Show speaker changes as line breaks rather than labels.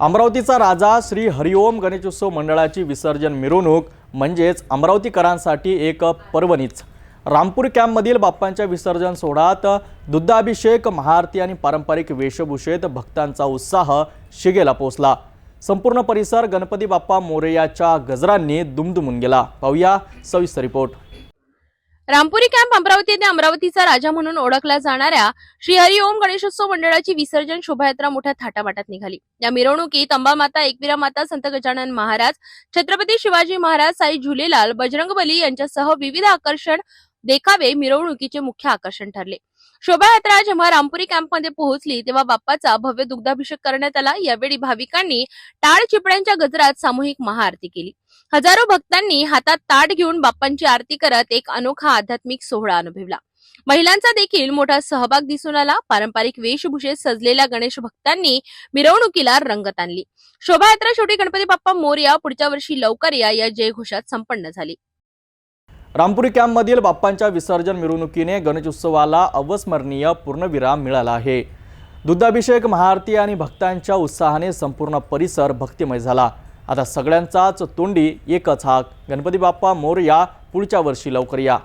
अमरावतीचा राजा श्री हरिओम गणेशोत्सव मंडळाची विसर्जन मिरवणूक म्हणजेच अमरावतीकरांसाठी एक पर्वणीच रामपूर कॅम्पमधील बाप्पांच्या विसर्जन सोहळ्यात दुग्धाभिषेक महाआरती आणि पारंपरिक वेशभूषेत भक्तांचा उत्साह शिगेला पोचला संपूर्ण परिसर गणपती बाप्पा मोरयाच्या गजरांनी दुमदुमून गेला. पाहूया सविस्तर रिपोर्ट.
रामपुरी कॅम्प अमरावती येथे अमरावतीचा राजा म्हणून ओळखला जाणाऱ्या श्री हरी ओम गणेशोत्सव मंडळाची विसर्जन शोभायात्रा मोठ्या थाटामाटात निघाली. या मिरवणुकीत अंबामाता एकविरा माता संत गजानन महाराज छत्रपती शिवाजी महाराज साई झुलेलाल बजरंगबली यांच्यासह विविध आकर्षण देखावे मिरवणुकीचे मुख्य आकर्षण ठरले. शोभायात्रा जेव्हा रामपुरी कॅम्पमध्ये पोहोचली तेव्हा बाप्पाचा भव्य दुग्धाभिषेक करण्यात आला. यावेळी भाविकांनी टाळ चिपड्यांच्या गजरात सामूहिक महाआरती केली. हजारो भक्तांनी हातात ताट घेऊन बाप्पांची आरती करत एक अनोखा आध्यात्मिक सोहळा अनुभवला. महिलांचा देखील मोठा सहभाग दिसून आला. पारंपरिक वेशभूषेत सजलेल्या गणेश भक्तांनी मिरवणुकीला रंगत आणली. शोभायात्रा शेवटी गणपती बाप्पा मोर्या पुढच्या वर्षी लवकर या या जयघोषात संपन्न झाली.
रामपुरी कॅम्पमधील बाप्पांच्या विसर्जन मिरवणुकीने गणेशोत्सवाला अविस्मरणीय पूर्णविराम मिळाला आहे. दुग्धाभिषेक महाआरती आणि भक्तांच्या उत्साहाने संपूर्ण परिसर भक्तिमय झाला. आता सगळ्यांचाच तोंडी एकच हाक. गणपती बाप्पा मोर या पुढच्या वर्षी लवकर या.